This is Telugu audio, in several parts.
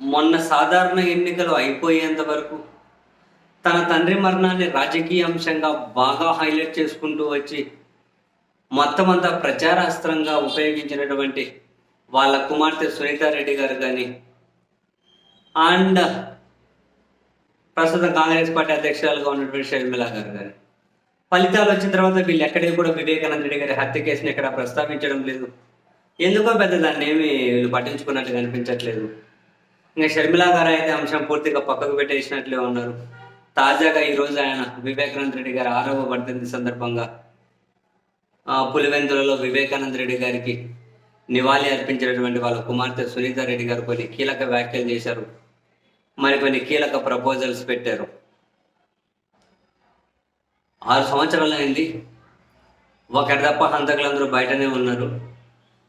మొన్న సాధారణ ఎన్నికలు అయిపోయేంత వరకు తన తండ్రి మరణాన్ని రాజకీయ అంశంగా బాగా హైలైట్ చేసుకుంటూ వచ్చి మొత్తం అంతా ప్రచారాస్త్రంగా ఉపయోగించినటువంటి వాళ్ళ కుమార్తె సునీతారెడ్డి గారు కానీ అండ్ ప్రస్తుతం కాంగ్రెస్ పార్టీ అధ్యక్షురాలుగా ఉన్నటువంటి షర్మిల గారు కానీ. ఫలితాలు వచ్చిన తర్వాత వీళ్ళు ఎక్కడే కూడా వివేకానంద రెడ్డి గారి హత్య కేసుని ఎక్కడ ప్రస్తావించడం లేదు. ఎందుకో పెద్ద దాన్ని ఏమి వీళ్ళు పట్టించుకున్నట్టు కనిపించట్లేదు ఇంకా షర్మిలా గారు అయితే అంశం పూర్తిగా పక్కకు పెట్టేసినట్లే ఉన్నారు. తాజాగా ఈ రోజు ఆయన వివేకానంద రెడ్డి గారి ఆరవ వర్ధంతి సందర్భంగా. ఆ, పులివెందులలో వివేకానంద రెడ్డి గారికి నివాళి అర్పించినటువంటి వాళ్ళ కుమార్తె సునీత రెడ్డి గారు కొన్ని కీలక వ్యాఖ్యలు చేశారు. మరికొన్ని కీలక ప్రపోజల్స్ పెట్టారు. ఆరు సంవత్సరాలు అయింది. ఒకరి తప్ప హంతకులందరూ బయటనే ఉన్నారు.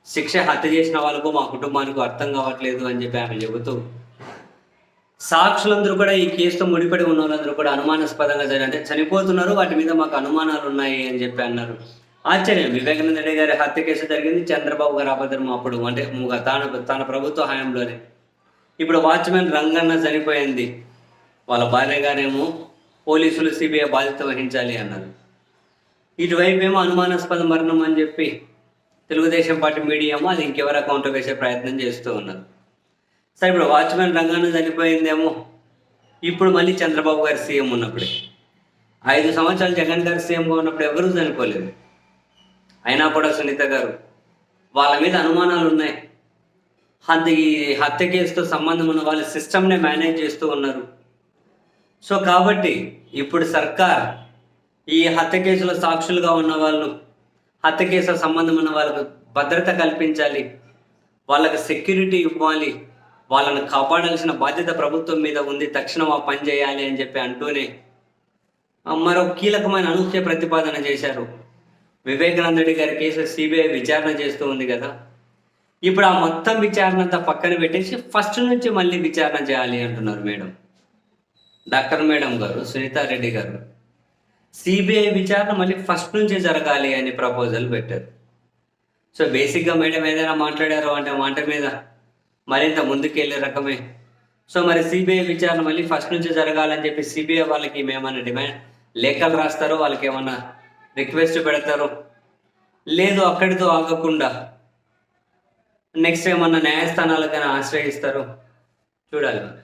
శిక్ష హత్య చేసిన వాళ్ళకు మా కుటుంబానికి అర్థం కావట్లేదు అని చెప్పి ఆమె చెబుతూ సాక్షులందరూ కూడా ఈ కేసుతో ముడిపడి ఉన్న వాళ్ళందరూ కూడా అనుమానాస్పదంగా జరిగి అంటే చనిపోతున్నారు వాటి మీద మాకు అనుమానాలు ఉన్నాయి అని చెప్పి అన్నారు. ఆశ్చర్యం వివేకానంద రెడ్డి గారి హత్య కేసు జరిగింది చంద్రబాబు గారు అభద్రం అప్పుడు అంటే ము- తాను తన ప్రభుత్వ హయాంలోనే. ఇప్పుడు వాచ్మెన్ రంగన్న చనిపోయింది. వాళ్ళ భార్య గారేమో పోలీసులు సిబిఐ బాధ్యత వహించాలి అన్నారు. ఇటువైపు ఏమో అనుమానాస్పద మరణం అని చెప్పి తెలుగుదేశం పార్టీ మీడియామో అది ఇంకెవరో కౌంటర్ వేసే ప్రయత్నం చేస్తూ ఉన్నారు సరే ఇప్పుడు వాచ్మెన్ రంగాన చనిపోయిందేమో? ఇప్పుడు మళ్ళీ చంద్రబాబు గారు సీఎం ఉన్నప్పుడే. ఐదు సంవత్సరాలు జగన్ గారు సీఎంగా ఉన్నప్పుడు ఎవరూ చనిపోలేదు. అయినా కూడా సునీత గారు వాళ్ళ మీద అనుమానాలు ఉన్నాయి. అంత ఈ హత్య కేసుతో సంబంధం ఉన్న వాళ్ళ సిస్టమ్నే మేనేజ్ చేస్తూ ఉన్నారు. సో కాబట్టి ఇప్పుడు సర్కార్ ఈ హత్య కేసులో సాక్షులుగా ఉన్న వాళ్ళు హత్య కేసు సంబంధం ఉన్న వాళ్ళకు భద్రత కల్పించాలి. వాళ్ళకి సెక్యూరిటీ ఇవ్వాలి. వాళ్ళని కాపాడాల్సిన బాధ్యత ప్రభుత్వం మీద ఉంది. తక్షణం ఆ పని చేయాలి అని చెప్పి అంటూనే మరో కీలకమైన అనూహ్య ప్రతిపాదన చేశారు. వివేకానంద రెడ్డి గారి కేసు సిబిఐ విచారణ చేస్తూ ఉంది కదా. ఇప్పుడు ఆ మొత్తం విచారణ అంతా పక్కన పెట్టేసి ఫస్ట్ నుంచి మళ్ళీ విచారణ చేయాలి అంటున్నారు మేడం. డాక్టర్ మేడం గారు సునీతారెడ్డి గారు. సిబిఐ విచారణ మళ్ళీ ఫస్ట్ నుంచి జరగాలి అని ప్రపోజల్ పెట్టారు. సో బేసిక్గా మేడం ఏదైనా మాట్లాడారు అంటే మాట మీద మరింత ముందుకెళ్ళే రకమే. సో మరి సిబిఐ విచారణ మళ్ళీ ఫస్ట్ నుంచి జరగాలని చెప్పి సిబిఐ వాళ్ళకి మేమన్నా డిమాండ్ లేఖలు రాస్తారో వాళ్ళకి ఏమన్నా రిక్వెస్ట్ పెడతారో? లేదు అక్కడితో ఆగకుండా నెక్స్ట్ ఏమన్నా న్యాయస్థానాలకైనా ఆశ్రయిస్తారు? చూడాలి మరి.